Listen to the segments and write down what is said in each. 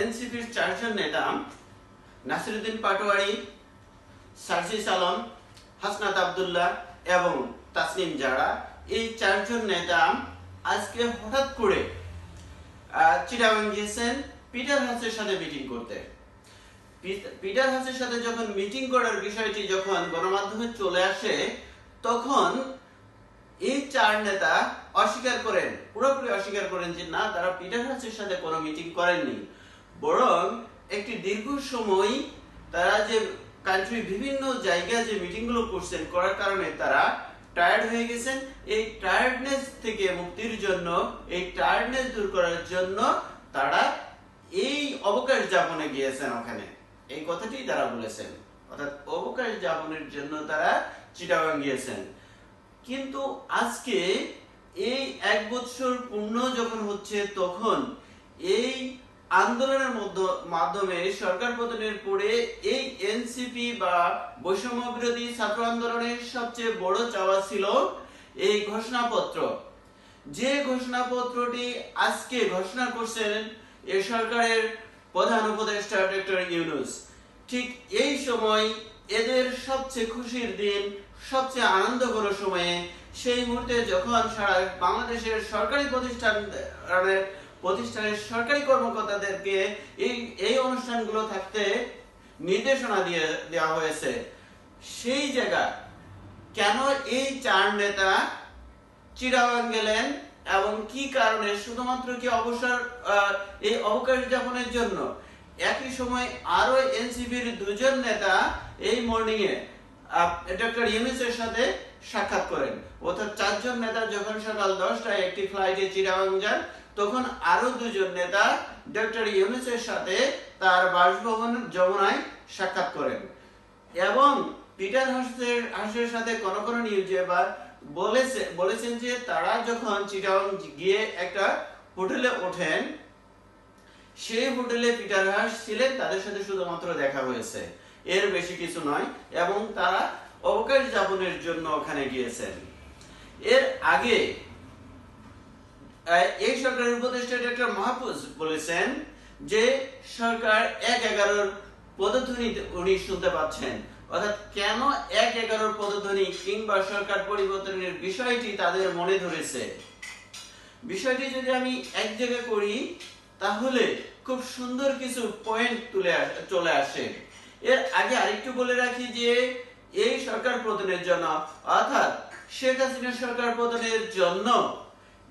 এনসিপির চারজন নেতা, নাসিরুদ্দিন পাটোয়ারি সার্জিস আলম হাসনাত আবদুল্লাহ এবং তাসনিম জারা, এই চারজন নেতা আজকে হঠাৎ করে চিটাগাং গিয়েছেন পিটার হাসের সাথে মিটিং করতে। পিটার হাসের সাথে যখন মিটিং করার বিষয়টি যখন গণমাধ্যমে চলে আসে, তখন এই চার নেতা অস্বীকার করেন, পুরোপুরি অস্বীকার করেন যে না, তারা পিটার হাসের সাথে কোনো মিটিং করেননি। বরং একটি দীর্ঘ সময় তারা যে কান্ট্রি বিভিন্ন জায়গায় যে মিটিংগুলো করছেন, করার কারণে তারা টায়ার্ড হয়ে গেছেন। এই টায়ার্ডনেস থেকে মুক্তির জন্য, এই টায়ার্ডনেস দূর করার জন্য তারা এই অবকাশ যাপনে গিয়েছেন ওখানে। এই কথাটি তারা বলেছেন। অর্থাৎ অবকাশ যাপনের জন্য তারা চিটাগাং গিয়েছেন। কিন্তু আজকে এই এক বছর পূর্ণ যখন হচ্ছে, তখন এই আন্দোলনের মাধ্যমে সরকার পতনের পরে এই এনসিপি বা বৈষম্য বিরোধী ছাত্র আন্দোলনের সবচেয়ে বড় চাওয়া ছিল এই ঘোষণাপত্র। যে ঘোষণাপত্রটি আজকে ঘোষণা করছেন এ সরকারের প্রধান উপদেষ্টা ডক্টর ইউনুস। ঠিক এই সময় এদের সবচেয়ে খুশির দিন, সবচেয়ে আনন্দ আনন্দঘন সময়ে সেই মুহূর্তে যখন সারা বাংলাদেশের সরকারি প্রতিষ্ঠান প্রতিষ্ঠানের সরকারি কর্মকর্তাদেরকে এই এই অনুষ্ঠানগুলো থাকতে নির্দেশনা দিয়ে, দেওয়া হয়েছে। সেই জায়গা কেন এই চার নেতা চিরাগাং গেলেন এবং কি কারণে? শুধুমাত্র কি অবসর এই অবকাশ যাপনের জন্য? একই সময় আরও এনসিপির দুজন নেতা এই মর্নিং এ ডক্টর ইউনুসের সাথে সাক্ষাৎ করেন। অর্থাৎ চারজন নেতা যখন সকাল দশটায় একটি ফ্লাইটে চিরাগাং যান তখন আরও দুজন নেতা ডক্টর ইউনুসের সাথে তার বাসভবন যমুনায় সাক্ষাৎ করেন। এবং পিটার হাসের হাসের সাথে কোন কোন নিউজে বলেছে, বলেছেন যে তারা যখন চিটাগং গিয়ে একটা হোটেলে ওঠেন, সেই হোটেলে পিটার হাস ছিলেন, তাদের সাথে শুধুমাত্র দেখা হয়েছে। এর বেশি কিছু নয়, এবং তারা অবকাশ যাপনের জন্য ওখানে গিয়েছেন। এর আগে এই সরকারের উপদেষ্টা ডক্টর মাহফুজ বলেছেন যে সরকার এক এগারোর পদধ্বনি উনি শুনতে পাচ্ছেন। অর্থাৎ কেন এক এগারোর পদধ্বনি কিংবা সরকার পরিবর্তনের বিষয়টি তাদের মনে ধরেছে? বিষয়টি যদি আমি এক জায়গায় করি, তাহলে খুব সুন্দর কিছু পয়েন্ট তুলে চলে আসে। এর আগে আরেকটু বলে রাখি যে, এই সরকার পতনের জন্য, অর্থাৎ শেখ হাসিনা সরকার পতনের জন্য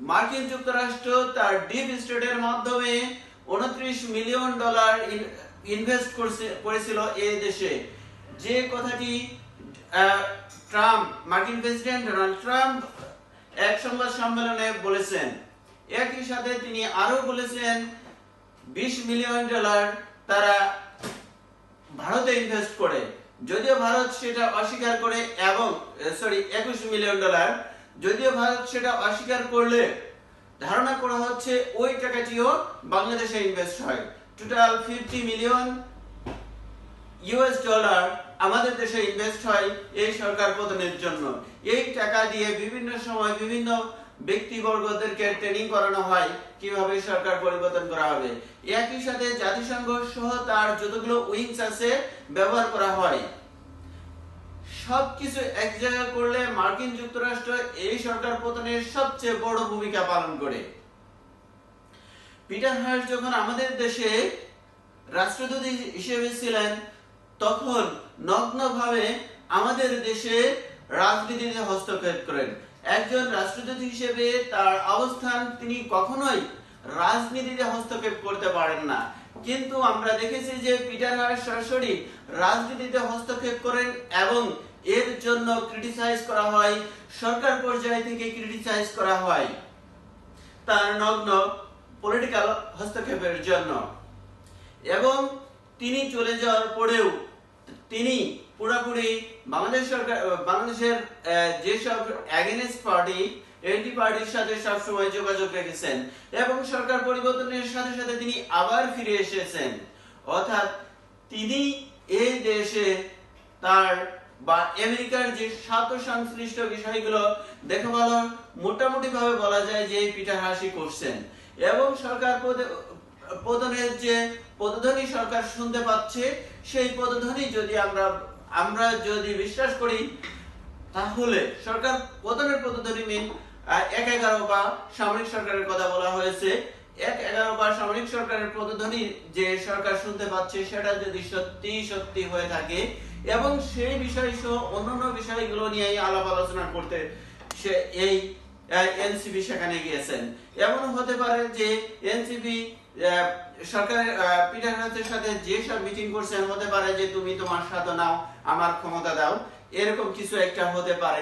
মার্কিন যুক্তরাষ্ট্র তার ডিপ স্টেটের মাধ্যমে উনত্রিশ মিলিয়ন ডলার ইনভেস্ট করছে, করেছিল এই দেশে। যে কথাটি ট্রাম্প, মার্কিন প্রেসিডেন্ট ডোনাল্ড ট্রাম্প এক সংবাদ সম্মেলনে বলেছেন। একই সাথে তিনি আরও বলেছেন, বিশ মিলিয়ন ডলার তারা ভারতে ইনভেস্ট করে। যদিও ভারত সেটা অস্বীকার করে এবং সরি একুশ মিলিয়ন ডলার যদিও ভারত সেটা অস্বীকার করলে, ধারণা করা হচ্ছে ওই টাকাটিও বাংলাদেশে ইনভেস্ট হয়। Total fifty million US dollar আমাদের দেশে ইনভেস্ট হয় এই সরকার পতনের জন্য। এই টাকা দিয়ে বিভিন্ন সময় বিভিন্ন ব্যক্তিবর্গদেরকে ট্রেনিং করানো হয়, কীভাবে সরকার পরিবর্তন করা হবে। একই সাথে জাতিসংঘ সহ তার যতগুলো উইংস আছে, ব্যবহার করা হয়। সবকিছু এক জায়গায় করলে মার্কিন যুক্তরাষ্ট্র এই সরকার পতনের সবচেয়ে বড় ভূমিকা পালন করে। পিটার হার্স যখন আমাদের দেশে রাষ্ট্রদূত হিসেবে ছিলেন, তখন নগ্নভাবে আমাদের দেশে রাজনীতিতে হস্তক্ষেপ করেন। একজন রাষ্ট্রদূত হিসেবে তার অবস্থান তিনি কখনোই রাজনীতিতে হস্তক্ষেপ করতে পারেন না। কিন্তু আমরা দেখেছি যে পিটার হার্স সরাসরি রাজনীতিতে হস্তক্ষেপ করেন এবং এর জন্য ক্রিটিসাইজ করা হয়, সরকার পর্যায় থেকে ক্রিটিসাইজ করা হয়। তার নগ্ন পলিটিক্যাল হস্তক্ষেপের জন্য। এবং তিনি চলে যাওয়ার পরেও তিনি পুরোপুরি বাংলাদেশ সরকার, বাংলাদেশের যেসব অ্যাগেনিস্ট পার্টি এনটি পার্টির সাথে সবসময় যোগাযোগ রেখেছেন এবং সরকার পরিবর্তনের সাথে সাথে তিনি আবার ফিরে এসেছেন। অর্থাৎ তিনি এই দেশে তার বা আমেরিকার যে স্বার্থ সংশ্লিষ্ট বিষয়গুলো দেখে ভালো মোটামুটি ভাবে বলা যায় যে পিঠা হাসি করছেন। এবং সরকার পদে পতনের যে পদধ্বনি সরকার শুনতে পাচ্ছে সেই পদধ্বনি যদি আমরা আমরা যদি বিশ্বাস করি তাহলে সরকার পতনের পদধ্বনি আহ, এক এগারো বা সামরিক সরকারের কথা বলা হয়েছে। এক এগারো বা সামরিক সরকারের পদধ্বনি যে সরকার শুনতে পাচ্ছে, সেটা যদি সত্যি সত্যি হয়ে থাকে এবং সেই বিষয় সহ অন্যান্য বিষয়গুলো নিয়ে আলাপ আলোচনা করতে সে এই এনসিপি সেখানে গিয়েছেন। এমন হতে পারে যে এনসিপি সরকারের সাথে যে সব মিটিং করছেন, হতে পারে যে তুমি তোমার সাথে নাও আমার ক্ষমতা দাও, এরকম কিছু একটা হতে পারে।